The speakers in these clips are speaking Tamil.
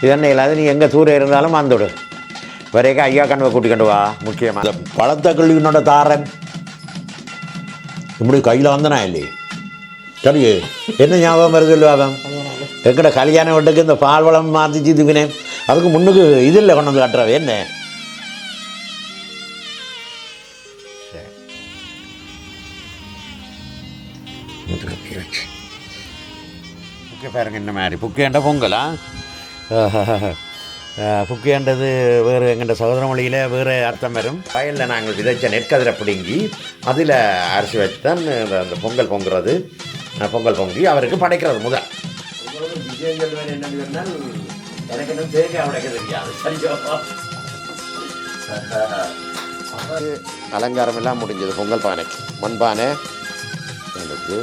இது என்ன இல்லாத நீ எங்கே சூரிய இருந்தாலும் வந்துடு வரைக்கும் ஐயா கண்ணுவை கூட்டிக்கண்டு வா முக்கியமாக இந்த பழத்தை கல்வினோட தாரன். இப்படி கையில் வந்தனா இல்லையே? சரி என்ன ஞாபகம் வருது இல்லை அவன்? எங்கட கல்யாண வீட்டுக்கு இந்த பால் வளம் மாற்றிச்சு இதுக்குனே. அதுக்கு முன்னுக்கு இது இல்லை கொண்டு வந்து கட்டுறவ என்ன? பாருங்க இந்த மாதிரி. புக்கேண்ட பொங்கலா? புக்கேண்டது வேறு எங்கள்ட சகோதர மொழியில் வேறு அர்த்தம் வரும். வயலில் நாங்கள் விதைச்ச நெற்கதிரை பிடுங்கி அதில் அரிசி வச்சு தான் அந்த பொங்கல் பொங்குறது. பொங்கல் பொங்கி அவருக்கு படைக்கிறது முதல். அலங்காரம் எல்லாம் முடிஞ்சது பொங்கல் பானைக்கு மண்பானை. எனக்கு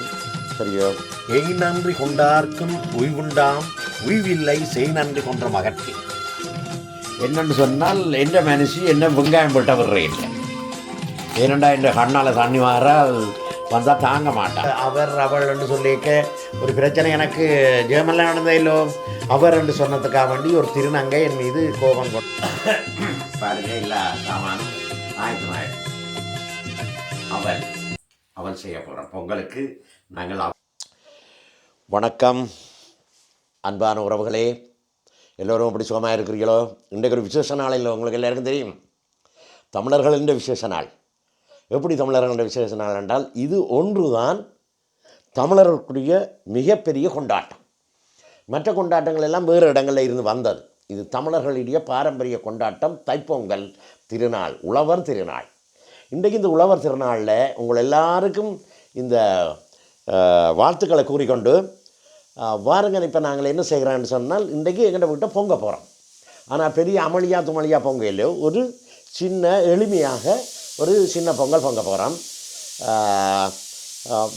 சரியோ எய் நன்றி கொண்டார்க்கும் உய்வுண்டாம். உய்வில்லை செய் நன்றி கொன்ற மகற்கு. என்னன்னு சொன்னால் என்ன மனுஷி என்ன வெங்காயம் போட்ட விடுறேன் ஏனண்டா என்ற கண்ணால் தண்ணி மாறால் வந்தால் தாங்க மாட்டான். அவர் அவள் என்று சொல்லிக்க ஒரு பிரச்சனை எனக்கு ஜெர்மனில் நடந்ததில்லோ அவர் என்று சொன்னதுக்காக வேண்டி ஒரு திருநங்கை என் மீது கோபம் பாருங்க இல்லை சாமானும் ஆயிரத்தி அவள் அவள் செய்ய போகிறோம் பொங்கலுக்கு நாங்கள் வணக்கம். அன்பான உறவுகளே எல்லோரும் அப்படி சுகமாக இருக்கிறீங்களோ இன்றைக்கு ஒரு விசேஷ நாள் இல்லை உங்களுக்கு எல்லாருக்கும் தெரியும். தமிழர்களின் விசேஷ நாள். எப்படி தமிழர்களுடைய விசேஷ நாள் என்றால் இது ஒன்று தான் தமிழர்களுடைய மிகப்பெரிய கொண்டாட்டம். மற்ற கொண்டாட்டங்கள் எல்லாம் வேறு இடங்களில் இருந்து வந்தது. இது தமிழர்களுடைய பாரம்பரிய கொண்டாட்டம் தைப்பொங்கல் திருநாள் உழவர் திருநாள். இன்றைக்கு இந்த உழவர் திருநாளில் உங்கள் எல்லாருக்கும் இந்த வாழ்த்துக்களை கூறிக்கொண்டு வாருங்கள் வாருங்க இப்போ நாங்கள் என்ன செய்கிறோன்னு சொன்னால் இன்றைக்கு எங்கிட்ட கிட்ட பொங்க போகிறோம் ஆனால் பெரிய அமளியா துமளியா பொங்க இல்லையோ ஒரு சின்ன எளிமையாக ஒரு சின்ன பொங்கல் பொங்க போகிறோம்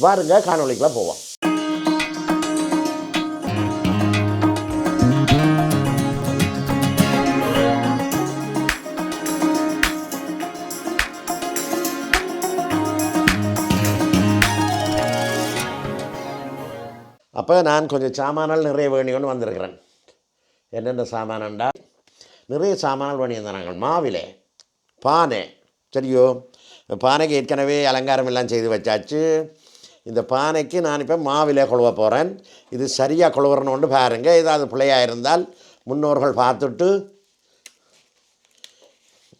வாருங்க காணொலிக்கெலாம் போவோம். அப்போ நான் கொஞ்சம் சாமானால் நிறைய வேணியோன்னு வந்திருக்கிறேன். என்னென்ன சாமானண்டா நிறைய சாமானால் வேணியிருந்தேன் நாங்கள் மாவிலே பானை. சரியோ? பானைக்கு ஏற்கனவே அலங்காரம் எல்லாம் செய்து வச்சாச்சு. இந்த பானைக்கு நான் இப்போ மாவிலே கொழுவ போகிறேன் இது சரியாக கொழுவுறணுன்னு பாருங்கள் ஏதாவது பிள்ளையாக இருந்தால் முன்னோர்கள் பார்த்துட்டு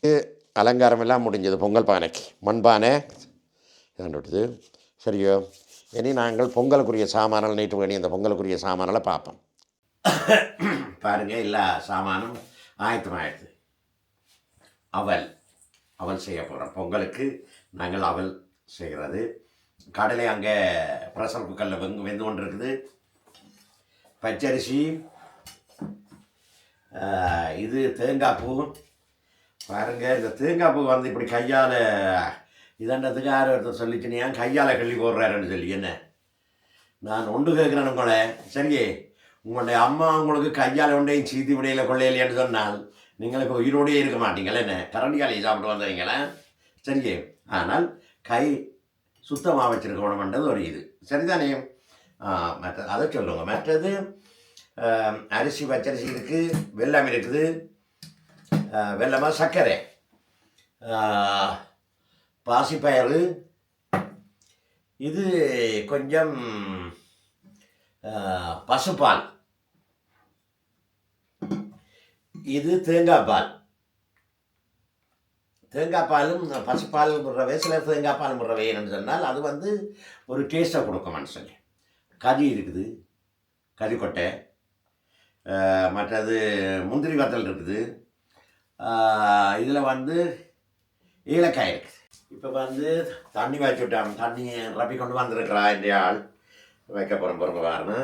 இது அலங்காரம் எல்லாம் முடிஞ்சது. பொங்கல் பானைக்கு. மண்பானை. இதாண்டுட்டுது சரியோ? இனி நாங்கள் பொங்கலுக்குரிய சாமான்கள் நீட்டு வேணி அந்த பொங்கலுக்குரிய சாமான்களை பார்ப்போம். பாருங்க எல்லா சாமானும் ஆயத்தம் ஆயிடுது. அவல் அவல் செய்ய போகிறோம் பொங்கலுக்கு நாங்கள் அவல் செய்கிறது. கடலை அங்கே ப்ரெஷர் குக்கரில் வெந்து வெந்து கொண்டு இருக்குது பச்சரிசி இது தேங்காய் பூ. பாருங்கள் இந்த தேங்காய் பூ வந்து இப்படி கையால் இதண்டத்துக்கு யார் ஒருத்தர் சொல்லிச்சு? ஏன் கையால் கள்ளி போடுறாருன்னு சொல்லி. என்ன? நான் ஒன்று கேட்குறேன் உங்களை. சரி உங்களுடைய அம்மா உங்களுக்கு கையால் ஒன்றையும் சீதி விடையில் கொள்ளையிலேன்னு சொன்னால் நீங்கள் இப்போ உயிரோடையே இருக்க மாட்டீங்களே என்ன? கரண்டியாலே சாப்பிட்டு வந்தவங்களே? சரி ஆனால் கை சுத்தமாக வச்சுருக்கணும்ன்றது ஒரு இது. சரிதானே? ஆ, மற்ற அதை சொல்லுங்க. மற்றது அரிசி பச்சரிசி இருக்குது வெல்லம் இருக்குது. வெள்ளமாக சர்க்கரை. பாசிப்பயறு. இது கொஞ்சம் பசுப்பால் இது தேங்காய் பால் தேங்காய் பாலும் பசுப்பால் முறவே சில தேங்காய் பால் முறவே என்னன்னு சொன்னால் அது வந்து ஒரு டேஸ்ட்டை கொடுக்கும் சொல்லி கறி இருக்குது கறிக்கொட்டை மற்றது முந்திரி வத்தல் இருக்குது. இதில் வந்து ஏலக்காய் இருக்குது. இப்போ வந்து தண்ணி வச்சு விட்டான் தண்ணி ரப்பி கொண்டு வந்திருக்கிறா இந்த ஆள். வைக்க போகிறோம் பிறகு பாருங்க.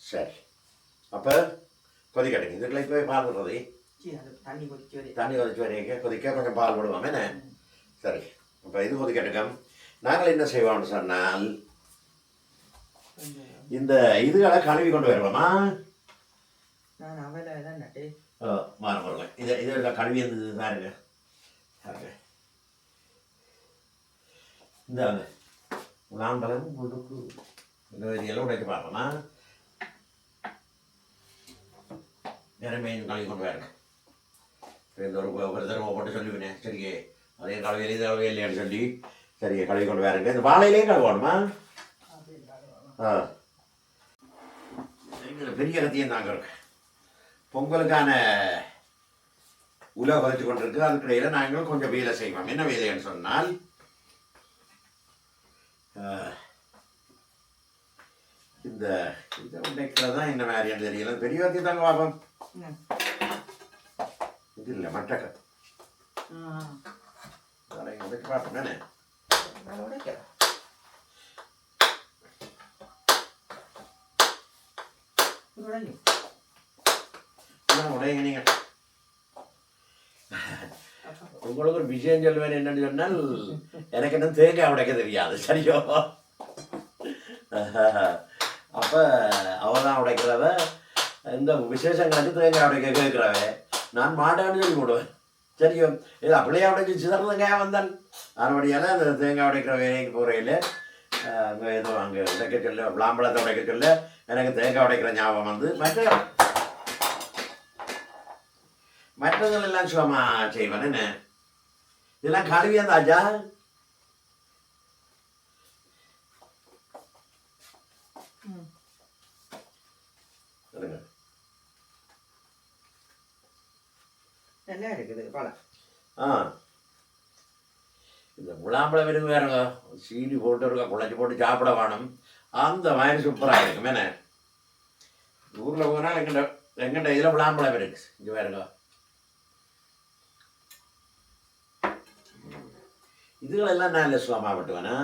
சரி. அப்போ கொதிக்கட்டுங்க இதுக்குள்ள இப்போ பால் விடுறது தண்ணி கொதிச்சு வரைக்கும் கொதிக்க கொஞ்சம் பால் விடுவோம் என்ன? சரி. இப்போ இது கொதிக்கட்டுங்க நாங்கள் என்ன செய்வோம்னு சொன்னால் இந்த இதுகளை கழுவி கொண்டு வருவோமா? மாறுபொருள் இதை இதை கழுவி இருந்தது பாருங்க. பாருங்க. இந்தாங்க. முலாம்பழம் முழுக்கு இந்த வரியெல்லாம் உடைக்க பார்ப்போமா? நேரமே கழுவி கொண்டு வரேன் இந்த ஒரு ஒரு தடவை போட்டு சொல்லிவினேன் சரியே. அதே இது கழுவி இல்லையான்னு சொல்லி. சரியே கழுவி கொண்டு வரேங்க இந்த வாழையிலே கழுவணுமா? ஆ. பெரிய கத்தியம் தாங்க இருக்கு. பொங்கலுக்கான உலக வச்சு கொண்டிருக்கு. அதுக்கிடையில் நாங்கள் கொஞ்சம் வேலை செய்வோம். என்ன வேலைன்னு சொன்னால் ஆஹ், இந்த இதை உடைக்கிறது தான் என்ன மாதிரியான தெரியல. பெரிய கத்தி தாங்க பார்ப்போம் இது இல்லை மற்ற கத்தி அதை உடைச்சு பார்ப்போம் தானே என்ன உடையுங்க நீங்கள் உங்களுக்கு ஒரு விஷயம் சொல்லுவேன் என்னன்னு சொன்னால் எனக்கு என்ன தேங்காய் உடைக்க தெரியாது சரியோ அப்ப அவ தான் உடைக்கிறவ இந்த விசேஷங்களுக்கு தேங்காய் உடைக்க கேட்கிறவ நான் மாட்டான்னு சொல்லி போடுவேன் சரியோ இது அப்படியே உடைச்சு சிதறதுங்காய் வந்தான் அதனுடையால அந்த தேங்காய் உடைக்கிற வேலைக்கு அங்கே ஏதோ அங்கே உடைக்க சொல்ல விளாம்பழத்தை உடைக்க சொல்ல எனக்கு தேங்காய் உடைக்கிற ஞாபகம் வந்து மற்ற மற்றதுகள் எல்லாம் சும்மா செய்வேன். என்ன? இதெல்லாம் கழுவியா தாஜா? நல்லா இருக்குது பழம் ஆ. இந்த முலாம்பழம் விரும்பி வேறுங்க சீனி போட்டு இருக்கா குழச்சி போட்டு சாப்பிட வேணும். அந்த மாதிரி சூப்பராக இருக்கும். என்ன? ஊரில் போனால் எங்கிட்ட எங்கிட்ட இதில் முலாம்பழம் இருக்கு. இங்கே வேறுங்க இதுகளெல்லாம் நான் இல்லை சுகமாக விட்டுவேனா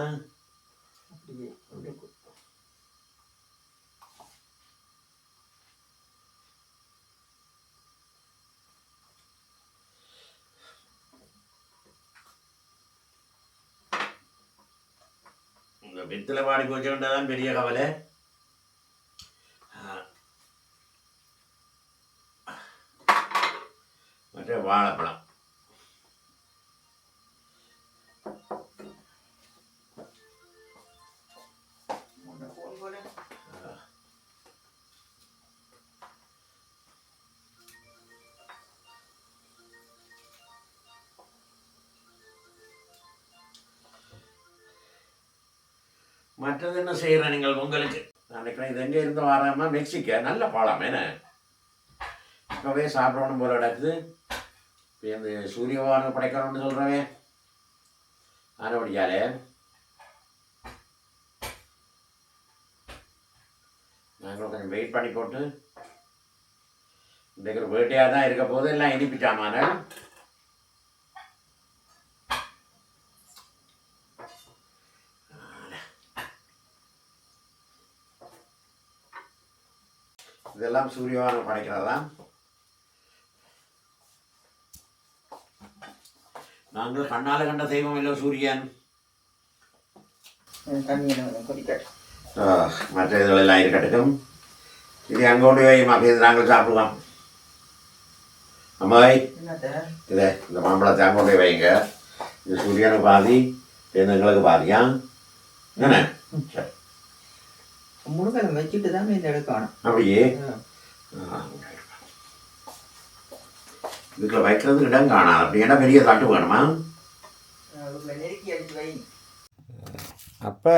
வித்துல பாடி போச்சுன்றதான் பெரிய கவலை மற்ற வாழைப்பழம் மற்றது என்ன செய்கிறேன் நீங்கள் உங்களுக்கு? நான் நினைக்கிறேன் இது எங்கே இருந்து வராமல் மெக்சிக்க? நல்ல பாலம் என்ன? இப்போவே சாப்பிடணும் போல நடக்குது இப்போ இந்த சூரியவானம் படைக்கணும்னு சொல்கிறவன் ஆனபடியாலே நாங்களும் கொஞ்சம் வெயிட் பண்ணி போட்டு. இன்றைக்கு ஒரு வேட்டையாக தான் இருக்க போது எல்லாம் இனிப்பிச்சாமான இதெல்லாம் சூரியவானம் படைக்கிறதா நாங்கள் கண்ணால் கண்ட தெய்வம் இல்லை சூரியன். மற்ற இதுகளெல்லாம் இருக்கட்டும் இது அங்கே கொண்டு போய் மக்கள் இது நாங்கள் சாப்பிடுவோம் அம்மாய்? இதே இந்த மாம்பழத்தை அங்கே கொண்டு வைங்க இது சூரியனுக்கு பாதி எங்களுக்கு பாதியா என்ன சரி. முழுக்க வச்சுட்டு தான் இந்த எடுக்கணும் அப்படியே. இதுக்குள்ள வைக்கிறது இடம் காணாது அப்படி இடம் பெரிய தாட்டு வேணுமா அப்போ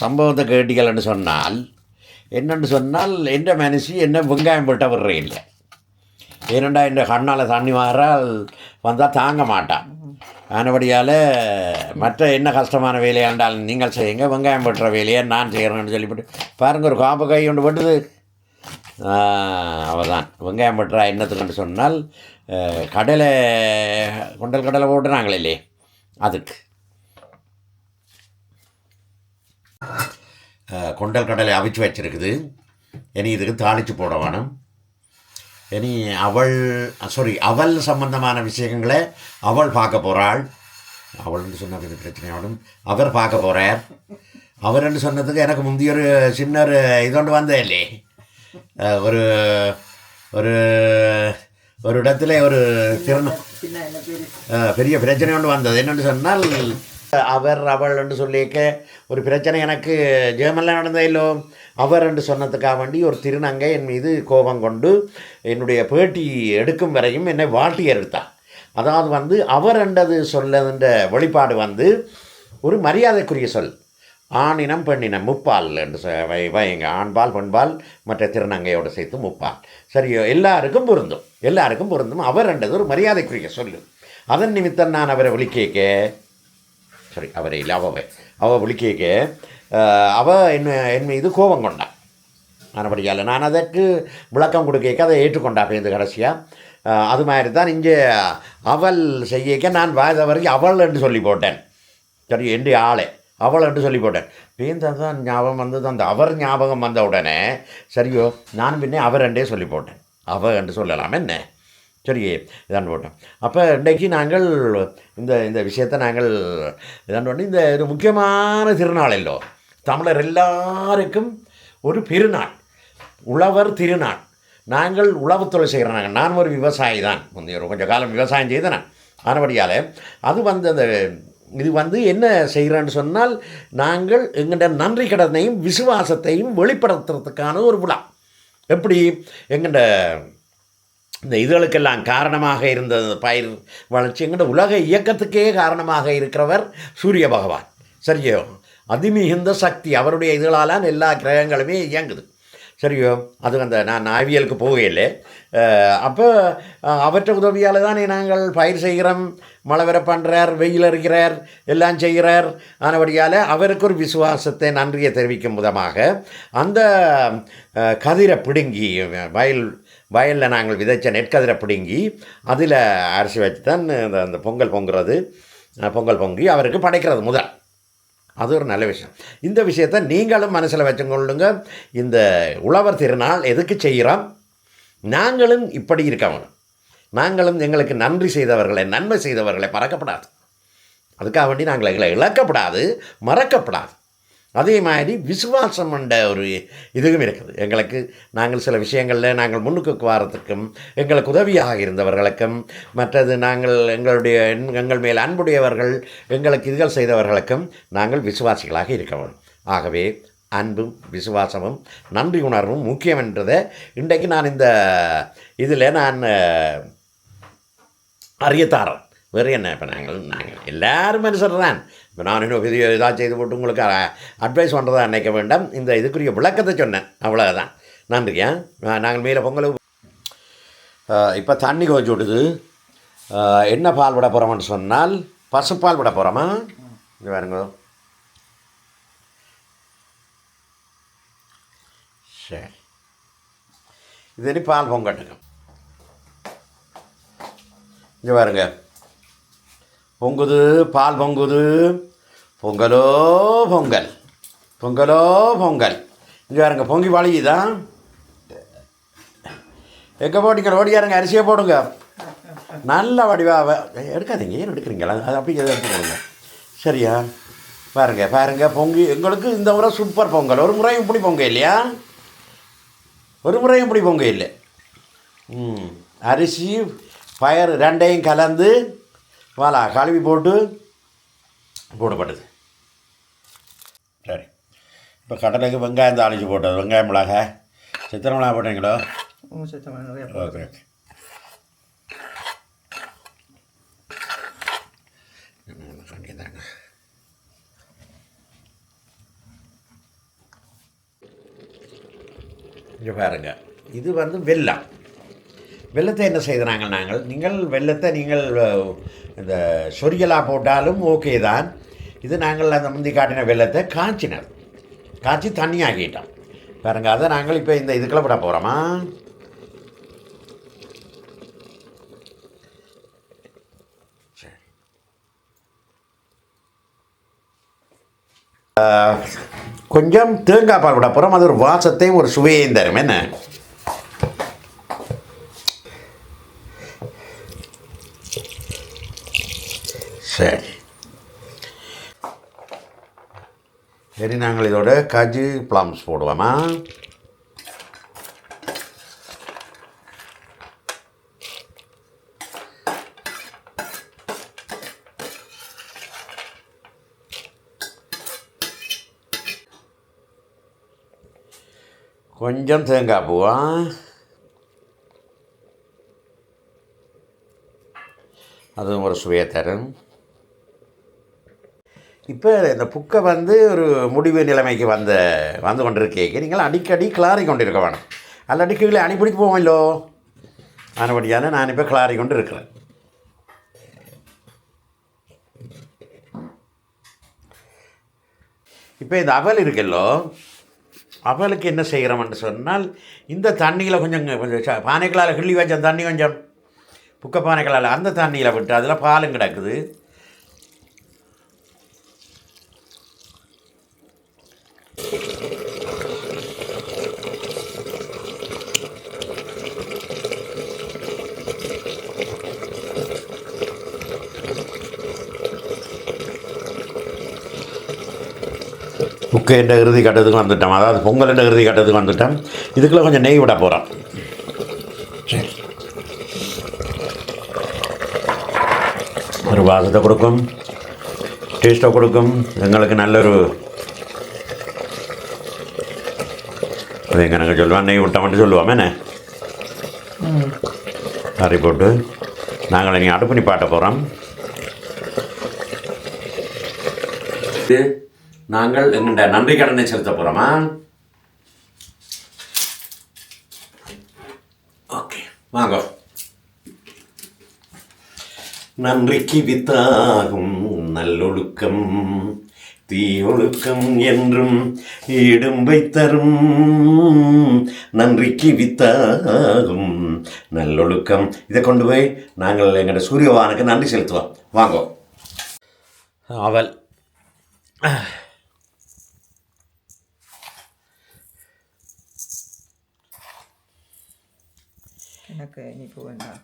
சம்பவத்தை கேட்டீங்கள்னு சொன்னால் என்னென்னு சொன்னால் எந்த மனுஷி என்ன வெங்காயம் போட்ட விடுறே இல்லை. ஏனண்டா இந்த கண்ணால் தண்ணி மாறால் வந்தால் தாங்க மாட்டான். ஆனபடியால் மற்ற என்ன கஷ்டமான வேலையாண்டால் நீங்கள் செய்யுங்க வெங்காயம் போட்டுற வேலையை நான் செய்கிறேன்னு சொல்லிவிட்டு பாருங்கள் ஒரு காம்பு கை ஒன்று பட்டுது அவதான் வெங்காயம் பட்டுறா என்னத்துக்குன்னு சொன்னால் கடலை கொண்டல் கடலை போட்டுறாங்களே இல்லையே அதுக்கு. குண்டல் கொண்டல் கடலை அவிச்சு வச்சிருக்குது. இனி இதுக்கு தாளித்து போட வேணும். இனி அவள் சாரி அவள் சம்பந்தமான விஷயங்களை அவள் பார்க்க போகிறாள் அவள்னு சொன்ன இது பிரச்சனையோடும் அவர் பார்க்க போகிறார் அவர்ன்னு சொன்னதுக்கு எனக்கு முந்தைய ஒரு சின்ன ஒரு இதொண்டு வந்தே இல்லையே. ஒரு ஒரு ஒரு இடத்துல ஒரு திருந பெரிய பிரச்சனை ஒன்று வந்தது. என்னென்னு சொன்னால் அவர் அவள் என்று சொல்லியிருக்க ஒரு பிரச்சனை எனக்கு ஜெர்மனில் நடந்ததில்லோ அவர் என்று சொன்னதுக்காக வேண்டி ஒரு திருநங்கை என் மீது கோபம் கொண்டு என்னுடைய பேட்டி எடுக்கும் வரையும் என்னை வாட்டி எடுத்தார். அதாவது வந்து அவர் என்றது சொல்லதுன்ற வெளிப்பாடு வந்து ஒரு மரியாதைக்குரிய சொல். ஆணினம் பெண்ணினம் முப்பால் என்று வை வைங்க ஆண்பால் பெண்பால் மற்ற திருநங்கையோடு சேர்த்து முப்பால். சரியோ எல்லாருக்கும் பொருந்தும். எல்லாருக்கும் பொருந்தும். அவர் என்றது ஒரு மரியாதைக்குரிய சொல்லு. அதன் நிமித்தம் நான் அவரை விழிக்கேக்க சரி அவரை இல்லை அவவை அவ விழிக்கேக்க அவ என்ன என் மீது கோபம் கொண்டான் ஆனபடியால் நான் அதற்கு விளக்கம் கொடுக்க அதை ஏற்றுக்கொண்டா பேருந்து கடைசியாக அது மாதிரி தான் இங்கே அவள் செய்யக்க. நான் வாய்த வரைக்கும் அவள் என்று சொல்லி போட்டேன். சரி என்று ஆளே. அவள் என்று சொல்லி போட்டேன். பேருந்து தான் ஞாபகம் வந்தது அந்த அவர் ஞாபகம் வந்த உடனே சரியோ நான் பின்னே அவர் என்றே சொல்லி போட்டேன். அவர் என்று சொல்லலாம் என்ன? சரியே இதான் போட்டோம். அப்போ இன்றைக்கு நாங்கள் இந்த இந்த விஷயத்தை நாங்கள் இதான் பண்ணி இந்த ஒரு முக்கியமான திருநாள் இல்லோ தமிழர் எல்லாருக்கும் ஒரு பெருநாள் உழவர் திருநாள். நாங்கள் உழவுத்தொழில் செய்கிறோம் நாங்கள். நான் ஒரு விவசாயி தான் முந்தைய கொஞ்சம் காலம் விவசாயம் செய்தேன் ஆனபடியால் அது வந்து அந்த இது வந்து என்ன செய்கிறேன்னு சொன்னால் நாங்கள் எங்கள்கிட்ட நன்றி கடனையும் விசுவாசத்தையும் வெளிப்படுத்துறதுக்கான ஒரு விழா. எப்படி? எங்கள்கிட்ட இந்த இதுகளுக்கெல்லாம் காரணமாக இருந்த பயிர் வளர்ச்சி எங்கள்கிட்ட உலக இயக்கத்துக்கே காரணமாக இருக்கிறவர் சூரிய பகவான். சரியோ? அதிமிகுந்த சக்தி அவருடைய இதுகளால் எல்லா கிரகங்களுமே இயங்குது. சரியோ? அது அந்த நான் ஆவியலுக்கு போகையில் அப்போ அவற்றை உதவியால் தானே நாங்கள் பயிர் செய்கிறோம் மழை வர பண்ணுறார் வெயில் இருக்கிறார் எல்லாம் செய்கிறார். ஆனபடியால் அவருக்கு ஒரு விசுவாசத்தை நன்றியை தெரிவிக்கும் விதமாக அந்த கதிரை பிடுங்கி வயல் வயலில் நாங்கள் விதைச்ச நெற்கதிரை பிடுங்கி அதில் அரிசி வச்சு தான் அந்த அந்த பொங்கல் பொங்குறது பொங்கல் பொங்கி அவருக்கு படைக்கிறது முதல். அது ஒரு நல்ல விஷயம். இந்த விஷயத்தை நீங்களும் மனசில் வச்சுக்கொள்ளுங்க இந்த உழவர் திருநாள் எதுக்கு செய்கிறோம் நாங்களும் இப்படி இருக்கவங்க நாங்களும் எங்களுக்கு நன்றி செய்தவர்களை நன்மை செய்தவர்களை மறக்கப்படாது. அதுக்காக வேண்டி நாங்கள் எங்களை இழக்கப்படாது மறக்கப்படாது. அதே மாதிரி விசுவாசம் என்ற ஒரு இதுவும் இருக்குது. எங்களுக்கு நாங்கள் சில விஷயங்களில் நாங்கள் முன்னுக்கு வாரத்துக்கும் எங்களுக்கு உதவியாக இருந்தவர்களுக்கும் மற்றது நாங்கள் எங்களுடைய எங்கள் மேல் அன்புடையவர்கள் எங்களுக்கு இதுகள் செய்தவர்களுக்கும் நாங்கள் விசுவாசிகளாக இருக்க வேண்டும். ஆகவே அன்பும் விசுவாசமும் நன்றி உணர்வும் முக்கியம் என்றதை இன்றைக்கு நான் இந்த இதில் நான் அறியத்தாரன் வேறு என்ன இப்போ நாங்கள் நாங்கள் எல்லோரும் மனுஷர் தான் இப்போ நான் இன்னும் பெரிய இதாக செய்து போட்டு உங்களுக்கு அட்வைஸ் பண்ணுறதா நினைக்க வேண்டாம் இந்த இதுக்குரிய விளக்கத்தை சொன்னேன் அவ்வளோதான் நன்றியா நாங்கள் மேலே பொங்கல் இப்போ தண்ணி கொஞ்சம் விடுது என்ன பால் விட போகிறோம்னு சொன்னால் பசுப்பால் விட போகிறோமா இங்கே பாருங்க சரி இது பால் பொங்கட்டுங்க இங்கே பாருங்க. பொங்குது பால் பொங்குது. பொங்கலோ பொங்கல். பொங்கலோ பொங்கல். இங்கே பாருங்க பொங்கி வழியுதா எங்கே போட்டிங்க ஓடியாருங்க அரிசியை போடுங்க. நல்ல வடிவாக எடுக்காதீங்க ஏன் எடுக்கிறீங்களா அது அப்படி எதை போடுங்க. சரியா? பாருங்க பாருங்க பொங்கி எங்களுக்கு இந்த முறை சூப்பர் பொங்கல். ஒரு முறையும் இப்படி பொங்க இல்லையா? ஒரு முறையும் இப்படி பொங்க இல்லை. ம் அரிசி பயறு ரெண்டையும் கலந்து வாலா கழுவி போட்டு போடப்பட்டது. சரி இப்போ கடலைக்கு வெங்காயம் தாளிச்சு போட்டது. வெங்காயம் மிளகாய் சித்திரை மிளகாய் போட்டீங்களோ? Okay okay. இங்கே பாருங்க. இது வந்து வெல்லம். வெள்ளத்தை என்ன செய்தனாங்க நாங்கள்? நீங்கள் வெள்ளத்தை நீங்கள் இந்த சொரியலாக போட்டாலும் ஓகே தான். இது நாங்கள் அந்த முந்தி காட்டின வெள்ளத்தை காய்ச்சினர். காய்ச்சி தண்ணியாக்கிட்டோம். பாருங்க அதை நாங்கள் இப்போ இந்த இதுக்குள்ளே விட போகிறோமா கொஞ்சம் தேங்காய் பால் விட போகிறோம் அது ஒரு வாசத்தையும் ஒரு சுவையையும் தரும். என்ன? காய்ச்சி ப்ளாம்ஸ் போடுவோமா? கொஞ்சம் தேங்காய் பூவா? அதுவும் ஒரு சுவையை தரும். இப்போ இந்த புக்கை வந்து ஒரு முடிவு நிலைமைக்கு வந்த வந்து கொண்டிருக்கீங்க நீங்கள் அடிக்கடி கிளாரி கொண்டிருக்க வேணும். அல்லடி கீழே அனுப்பிடிக்கு போவோம்லோ ஆனபடியான நான் இப்போ கிளாரி கொண்டு இருக்கிறேன் இப்போ இந்த அவல் இருக்குல்லோ அவலுக்கு என்ன செய்கிறோம்னு சொன்னால் இந்த தண்ணியில் கொஞ்சம் கொஞ்சம் ச- பானைகளால் கிள்ளி வச்ச தண்ணி கொஞ்சம். புக்க பானைகளால் அந்த தண்ணியில் விட்டு அதில் பாலும் கிடக்குது. என்ற இறுதி கட்டத்துக்கு வந்துட்டோம். அதாவது பொங்கல் என்ற இறுதி கட்டத்துக்கு வந்துட்டோம். இதுக்குள்ளே கொஞ்சம் நெய் விட போகிறோம் சரி. ஒரு வாசத்தை கொடுக்கும். டேஸ்ட்டை கொடுக்கும். எங்களுக்கு நல்ல ஒரு அது எங்கே நாங்கள் சொல்லுவோம்? நெய் விட்ட மட்டும் சொல்லுவோம். என்ன? கறி போட்டு. நாங்கள் இனி அடுப்பு நிப்பாட்ட போகிறோம் நாங்கள் எங்கள்ட நன்றி கடனை செலுத்த போகிறோமா ஓகே வாங்க. நன்றிக்கு வித்தாகும் நல்லொழுக்கம் தீயொழுக்கம் என்றும் இடும்பை தரும். நன்றிக்கு வித்தாகும் நல்லொழுக்கம். இதை கொண்டு போய் நாங்கள் எங்களோட சூரியவானுக்கு நன்றி செலுத்துவோம். வாங்கோ. அவள் எனக்கு இனிப்பு வேண்டாம்.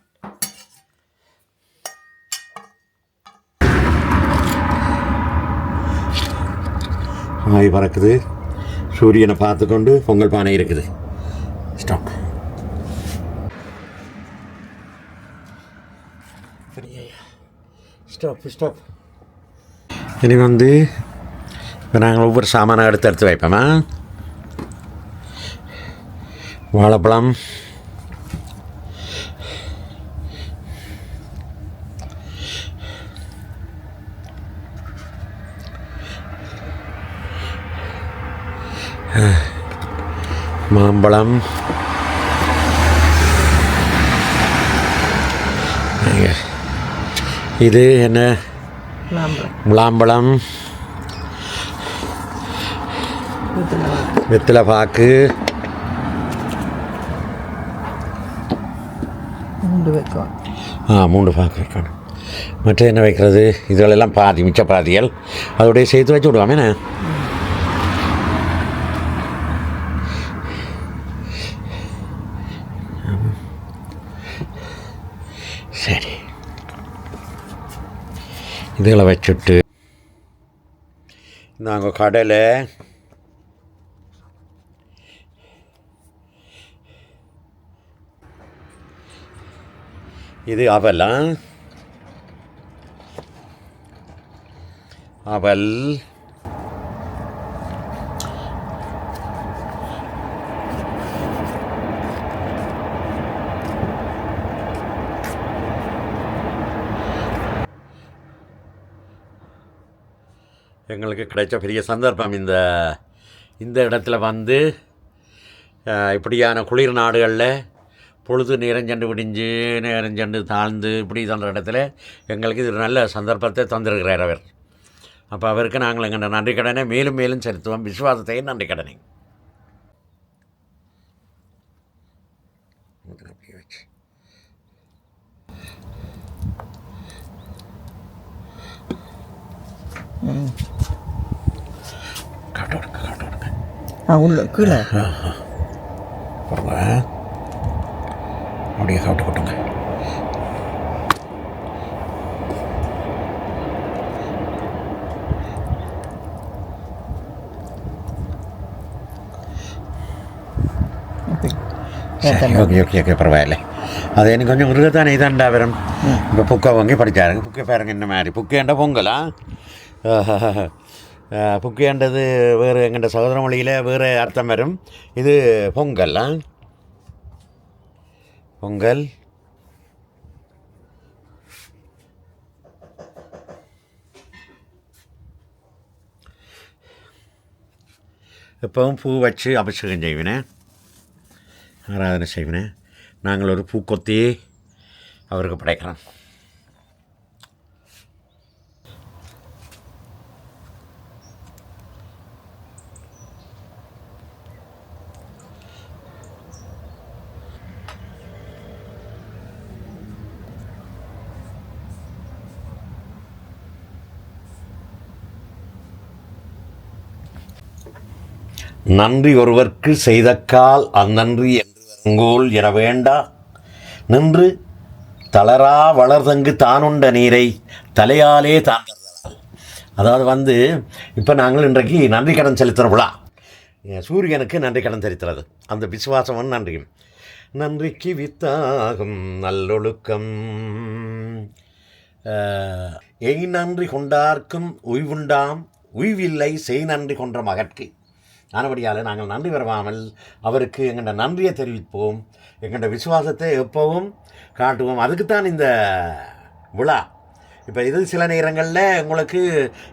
ஆய் பறக்குது. சூரியனை பார்த்துக்கொண்டு பொங்கல் பானை இருக்குது. ஸ்டாப். ஸ்டாப் ஸ்டாப் இனி வந்து இப்போ நாங்கள் ஒவ்வொரு சாமானை எடுத்து எடுத்து வைப்போமா? வாழைப்பழம் மாம்பழம். இது என்ன? முலாம்பழம். வெத்தலை பாக்கு. ஆ மூணு பாக்கு வைக்கணும். மற்ற என்ன வைக்கிறது? இதுகளெல்லாம் பாதி மிச்ச பாதிகள். அதோடைய சேர்த்து வச்சு விடுவாமே என்ன சரி இதுகளை வச்சுட்டு. நாங்கள் கடலை. இது அவலா அவல். எங்களுக்கு கிடைச்ச பெரிய சந்தர்ப்பம் இந்த இந்த இடத்துல வந்து இப்படியான குளிர் நாடுகளில் பொழுது நேரஞ்சென்று விடிஞ்சு நேரஞ்சென்று தாழ்ந்து இப்படி தன்ற இடத்துல எங்களுக்கு இது ஒரு நல்ல சந்தர்ப்பத்தை தந்திருக்கிறார் அவர். அப்போ அவருக்கு நாங்கள் எங்கள் நன்றி கடனை மேலும் மேலும் செலுத்துவோம். விசுவாசத்தையும் நன்றி கடனை. Mm. காட்டு விடுங்க காட்டு விடுங்க ஆ உள்ள கீழே. பாருங்க அப்படியே சாப்பிட்டு கொட்டுங்க. ஓகே ஓகே ஓகே பரவாயில்ல. அது எனக்கு கொஞ்சம் மிருகத்தானே இதாண்டா வரும் இப்போ புக்கை வாங்கி படித்தாருங்க புக்கை பாருங்க என்ன மாதிரி. புக்கேண்ட பொங்கலா? ஆஹா. புக்கியான்றது வேறு எங்கள்ட சகோதர மொழியில் வேறு அர்த்தம் வரும் இது பொங்கல் ஆ? பொங்கல் எப்பவும் பூ வச்சு அபிஷேகம் செய்வினேன் ஆராதனை செய்வினேன் நாங்கள் ஒரு பூக்கொத்தி அவருக்கு படைக்கிறோம் நன்றி ஒருவர்க்கு செய்தக்கால் அந்நன்றி என்று வருங்கோல் என வேண்டா நின்று தளரா வளர்தங்கு தானுண்ட நீரை தலையாலே தான் அதாவது வந்து இப்போ நாங்கள் இன்றைக்கு நன்றி கடன் செலுத்துகிற சூரியனுக்கு நன்றி கடன் செலுத்துறது. அந்த விசுவாசம் நன்றியும். நன்றிக்கு வித்தாகும் நல்லொழுக்கம். எய் நன்றி கொண்டார்க்கும் உய்வுண்டாம். உய்வில்லை செய் நன்றி கொன்ற மகற்கு. ஆனபடியால் நாங்கள் நன்றி பெறாமல் அவருக்கு எங்கள்ட நன்றியை தெரிவிப்போம். எங்கள்ட விசுவாசத்தை எப்பவும் காட்டுவோம். அதுக்குத்தான் இந்த விழா. இப்போ இது சில நேரங்களில் உங்களுக்கு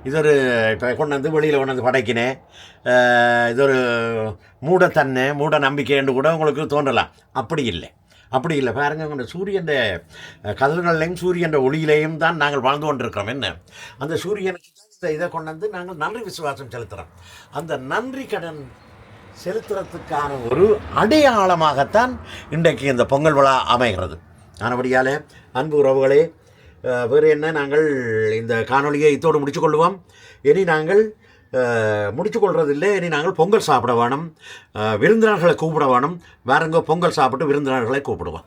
இது ஒரு இப்போ கொண்டு வந்து வெளியில் கொண்டு வந்து படைக்கினேன் இது ஒரு மூடத்தன்மை மூட நம்பிக்கைன்னு கூட உங்களுக்கு தோன்றலாம். அப்படி இல்லை. அப்படி இல்லை. பாருங்க உங்களோட சூரியன் கதிர்களையும் சூரியன் ஒளியிலையும் தான் நாங்கள் வாழ்ந்து கொண்டிருக்கிறோம். என்ன? அந்த சூரியனுக்கு இதை கொண்டு வந்து நாங்கள் நன்றி விசுவாசம் செலுத்துகிறோம் அந்த நன்றி கடன் செலுத்துறதுக்கான ஒரு அடையாளமாகத்தான் இன்றைக்கு இந்த பொங்கல் விழா அமைகிறது. ஆனபடியால் அன்பு உறவுகளே வேறு என்ன நாங்கள் இந்த காணொளியை இத்தோடு முடித்துக்கொள்வோம் இனி நாங்கள் முடிச்சு கொள்றதில்லை. இனி நாங்கள் பொங்கல் சாப்பிட வேணும். விருந்தினர்களை கூப்பிட வேணும். வேறங்க பொங்கல் சாப்பிட்டு விருந்தினர்களை கூப்பிடுவோம்.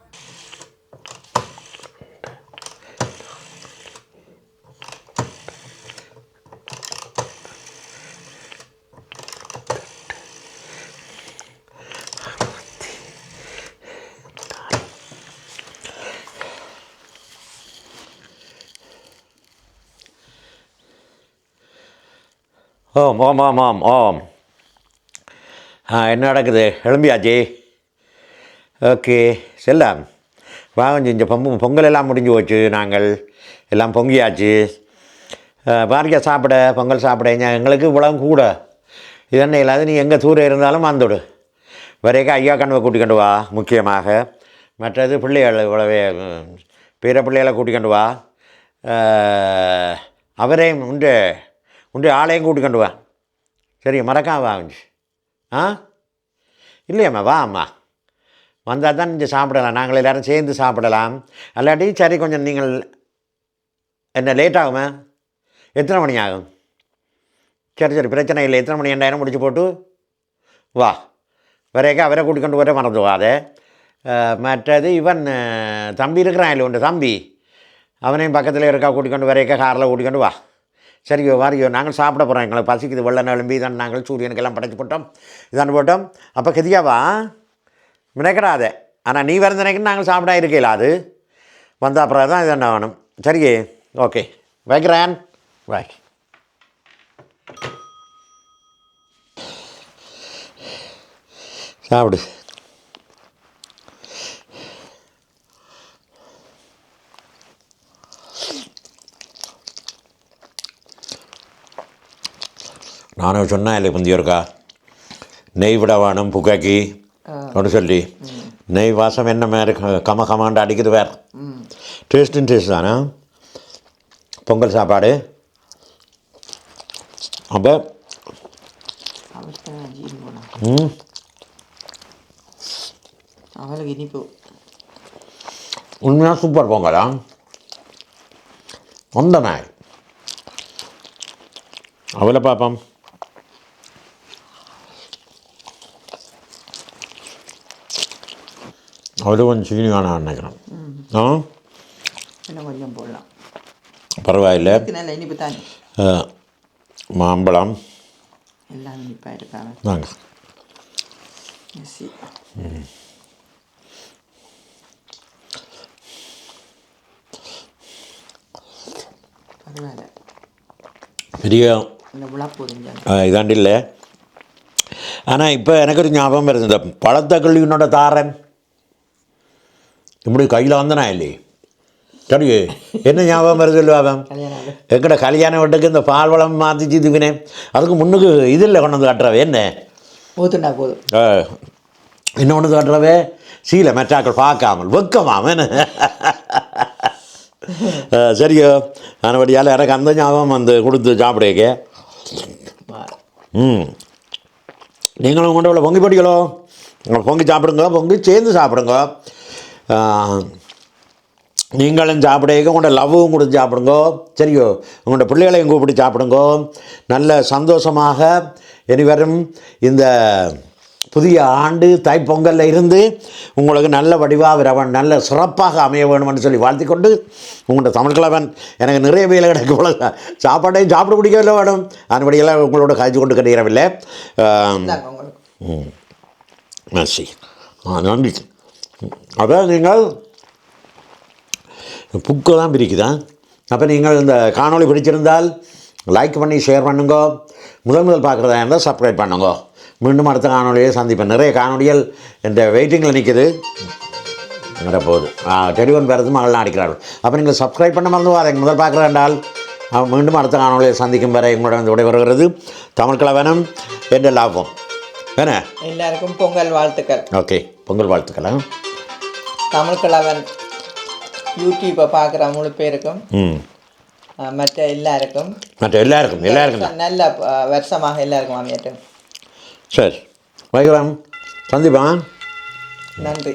ஓம் ஓம் ஓம் ஓம் ஓம். ஆ என்ன நடக்குது? எழும்பியாச்சி? ஓகே செல்லாம். வாங்க இந்த பொங்கு பொங்கல் எல்லாம் முடிஞ்சு போச்சு நாங்கள். எல்லாம் பொங்கியாச்சு. பாரிக்கா சாப்பிட பொங்கல் சாப்பிட எங்களுக்கு இவ்வளவு கூட. இது என்ன இல்லாத நீ எங்கே தூர இருந்தாலும் வந்துடு. வரைக்கும் ஐயா கண்ணுவை கூட்டிக்கொண்டு வா முக்கியமாக. மற்றது பிள்ளைகள் இவ்வளவே பிற பிள்ளைகளை கூட்டிக்கொண்டு வா. அவரையும் உண்டு. உண்டு ஆளையும் கூட்டிக்கொண்டு வா. சரி மறக்காம வா ஆ? இல்லையம்மா வா அம்மா வந்தால் தான் இங்கே சாப்பிடலாம். நாங்கள் எல்லோரும் சேர்ந்து சாப்பிடலாம். அல்லாட்டி சரி கொஞ்சம் நீங்கள் என்ன லேட் ஆகுமா? எத்தனை மணி ஆகும்? சரி சரி பிரச்சனை இல்லை. எத்தனை மணி ரெண்டாயிரம் முடிச்சு போட்டு வா. வரைக்கும் அவரை கூட்டிக்கொண்டு வர மறந்து வாதே மற்றது இவன் தம்பி இருக்கிறான் இல்லை உண்டு தம்பி? அவனையும் பக்கத்தில் இருக்கா கூட்டிக்கொண்டு வரைக்க காரில் கூட்டிக்கொண்டு வா. சரியோ வாரியோ நாங்கள் சாப்பிட போகிறோம் எங்களை பசிக்குது வெள்ள நிலம்பி தான் நாங்கள் சூரியனுக்கெல்லாம் படைச்சு போட்டோம். இதான் போட்டோம். அப்போ கதியாவா? நினைக்கிறாதே ஆனால் நீ வரந்தனைக்கு நாங்கள் சாப்பிடா இருக்கையில அது. வந்த அப்புறம் தான் இது என்ன வேணும் சரியே ஓகே. வைக்கிறேன். பாய் சாப்பிடு. நானும் சொன்னேன் இல்லை முந்தியோருக்கா? நெய் விட வேணும் புகைக்கு ஒன்று சொல்லி. நெய் வாசம் என்ன மாதிரி கம கமாண்டு அடிக்குது வேறு. ம். டேஸ்ட்டும் டேஸ்ட் தானே? பொங்கல் சாப்பாடு. அப்போ அவளுக்கு இனிப்பு. உண்மையாக சூப்பர் பொங்கலா? அந்த நாய். அவளை பார்ப்போம். அவளு கொஞ்சம் சீனி வேணாம் நினைக்கிறேன் ஆ? கொஞ்சம் போடலாம். பரவாயில்ல. இனிப்பு தானே? மாம்பழம். எல்லாம் இனிப்பாக இருக்காங்க வாங்க. பெரிய இதாண்டு இல்லை. ஆனால் இப்போ எனக்கு ஒரு ஞாபகம் வருது. இந்த பழத்த தாரன். இப்படி கையில் வந்தனா இல்லையே சரி என்ன ஞாபகம் வருது இல்லை ஆகுது. எங்கட கல்யாண வீட்டுக்கு இந்த பால் வளம் மாற்றிச்சு இதுவினே அதுக்கு முன்னுக்கு இதில் கொண்டு வந்து காட்டுறவே என்ன ஊத்துண்டா போதும் ஆ, என்ன கொண்டு வந்து காட்டுறவே சீலை மெட்டாக்கள் பார்க்காமல் வெக்கமாம் சரியோ ஆனபடியால் எனக்கு அந்த ஞாபகம் வந்து கொடுத்து சாப்பிடுங்க ம் நீங்களும் கொண்டு உள்ள பொங்கி படிக்கலோ பொங்கி சாப்பிடுங்க பொங்கி சேர்ந்து சாப்பிடுங்க நீங்களும் சாப்பிடுங்க உங்களோட லவ்வும் கொடுத்து சாப்பிடுங்க. சரியோ? உங்களோட பிள்ளைகளையும் கூப்பிட்டு சாப்பிடுங்க. நல்ல சந்தோஷமாக இனி வரும் இந்த புதிய ஆண்டு தைப்பொங்கலில் இருந்து உங்களுக்கு நல்ல வடிவாக வரவன் நல்ல சிறப்பாக அமைய வேணும்னு சொல்லி வாழ்த்திக்கொண்டு உங்களோட தமிழ் கிழவன் எனக்கு நிறைய வேலை கிடக்கு போல. சாப்பாட்டையும் சாப்பிட பிடிக்கவில்லை வேணும் அதன்படியெல்லாம் உங்களோட காய்ச்சி கொண்டு கிடைக்கிறவில்லை நன்றி நன்றி. அதான் நீங்கள் புக்கு தான் பிரிக்குதா? அப்போ நீங்கள் இந்த காணொளி பிடிச்சிருந்தால் லைக் பண்ணி ஷேர் பண்ணுங்க. முதல் முதல் பார்க்குறதா இருந்தால் சப்ஸ்கிரைப் பண்ணுங்க. மீண்டும் அடுத்த காணொலியை சந்திப்பேன். நிறைய காணொளிகள் இந்த வெயிட்டிங்கில் நிற்குது போகுது டெலிவன் பேரது மகள் அடிக்கிறார்கள். அப்போ நீங்கள் சப்ஸ்கிரைப் பண்ண மறந்து வாங்க முதல் பார்க்குறேன்டால் மீண்டும் அடுத்த காணொலியை சந்திக்கும் வரை எங்களுடன் வந்து விடைபெறுகிறது தமிழ் கலவனம் என்ற லாபம். என்ன? எல்லாருக்கும் பொங்கல் வாழ்த்துக்கள். ஓகே பொங்கல் வாழ்த்துக்கலாம் தமிழ் கிழவன் யூடியூப்பை பார்க்குற முழு பேருக்கும் மற்ற எல்லாருக்கும். மற்ற எல்லாருக்கும் எல்லாருக்கும். நல்ல வருஷமாக எல்லாருக்கும் அமையட்டும் சரி. வைக்கலாம் சந்திப்பா? நன்றி.